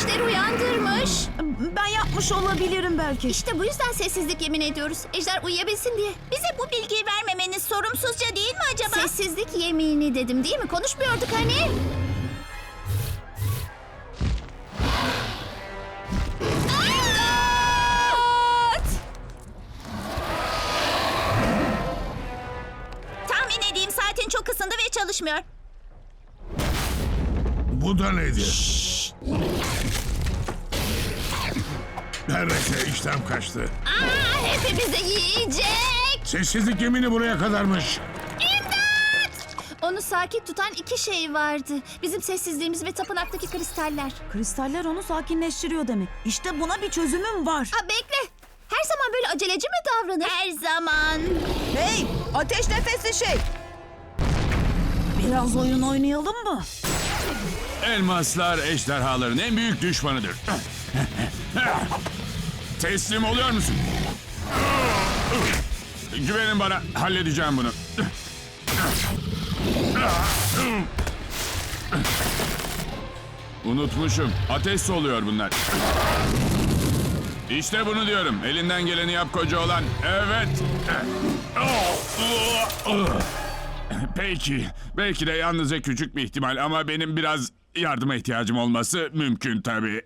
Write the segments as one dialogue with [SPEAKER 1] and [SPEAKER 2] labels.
[SPEAKER 1] ejderi uyandırmış.
[SPEAKER 2] Ben yapmış olabilirim belki.
[SPEAKER 1] İşte bu yüzden sessizlik yemin ediyoruz. Ejder uyuyabilsin diye.
[SPEAKER 3] Bize bu bilgiyi vermemeniz sorumsuzca değil mi acaba?
[SPEAKER 1] Sessizlik yemini dedim değil mi? Konuşmuyorduk hani.
[SPEAKER 3] Tahmin edeyim saatin çok ısındı ve çalışmıyor.
[SPEAKER 4] Bu da nedir? Neredeyse işlem kaçtı.
[SPEAKER 1] Aa, hepimizi yiyecek.
[SPEAKER 4] Sessizlik yemini buraya kadarmış.
[SPEAKER 1] Onu sakin tutan iki şey vardı. Bizim sessizliğimiz ve tapınaktaki kristaller.
[SPEAKER 2] Kristaller onu sakinleştiriyor demek. İşte buna bir çözümüm var.
[SPEAKER 1] Aa, bekle. Her zaman böyle aceleci mi davranır?
[SPEAKER 3] Her zaman.
[SPEAKER 2] Hey! Ateş nefesli şey! Biraz oyun oynayalım mı?
[SPEAKER 5] Elmaslar ejderhaların en büyük düşmanıdır. Teslim oluyor musun? Güvenin bana, halledeceğim bunu. Unutmuşum. Ateş soluyor bunlar. İşte bunu diyorum. Elinden geleni yap koca olan. Evet. Peki. Belki de yalnızca küçük bir ihtimal ama benim biraz yardıma ihtiyacım olması mümkün tabii.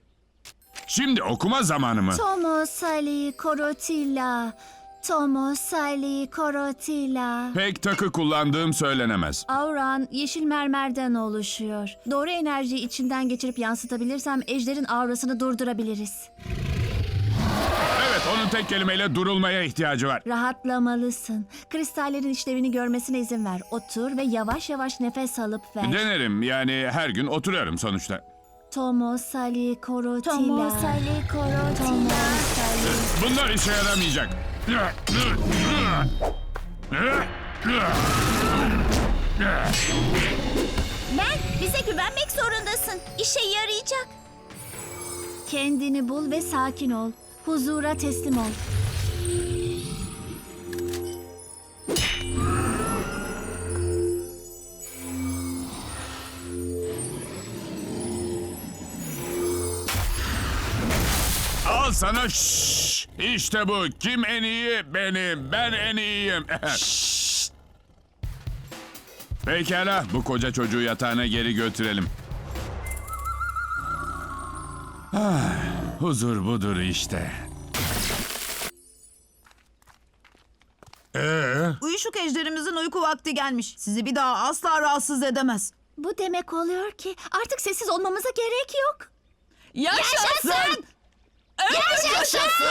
[SPEAKER 5] Şimdi okuma zamanı mı?
[SPEAKER 1] Tomo Sali Korotila. Tomo Sali Korotila.
[SPEAKER 5] Pek takı kullandığım söylenemez.
[SPEAKER 1] Auran yeşil mermerden oluşuyor. Doğru enerjiyi içinden geçirip yansıtabilirsem ejderin aurasını durdurabiliriz.
[SPEAKER 5] Onun tek kelimeyle durulmaya ihtiyacı var.
[SPEAKER 1] Rahatlamalısın. Kristallerin işlevini görmesine izin ver. Otur ve yavaş yavaş nefes alıp ver.
[SPEAKER 5] Denerim yani her gün oturuyorum sonuçta.
[SPEAKER 1] Tomo Sali Korotila.
[SPEAKER 3] Tomo Sali Korotila.
[SPEAKER 1] Tomo Sali.
[SPEAKER 5] Bunlar işe yaramayacak.
[SPEAKER 3] Ben bize güvenmek zorundasın. İşe yarayacak.
[SPEAKER 1] Kendini bul ve sakin ol. Huzura teslim ol.
[SPEAKER 5] Al sana şşş. İşte bu. Kim en iyi? Benim. Ben en iyiyim. Pekala, bu koca çocuğu yatağına geri götürelim. Ah, huzur budur işte.
[SPEAKER 4] Ee,
[SPEAKER 2] Uyuşuk ejderimizin uyku vakti gelmiş. Sizi bir daha asla rahatsız edemez.
[SPEAKER 1] Bu demek oluyor ki artık sessiz olmamıza gerek yok.
[SPEAKER 2] Yaşasın!
[SPEAKER 1] Yaşasın!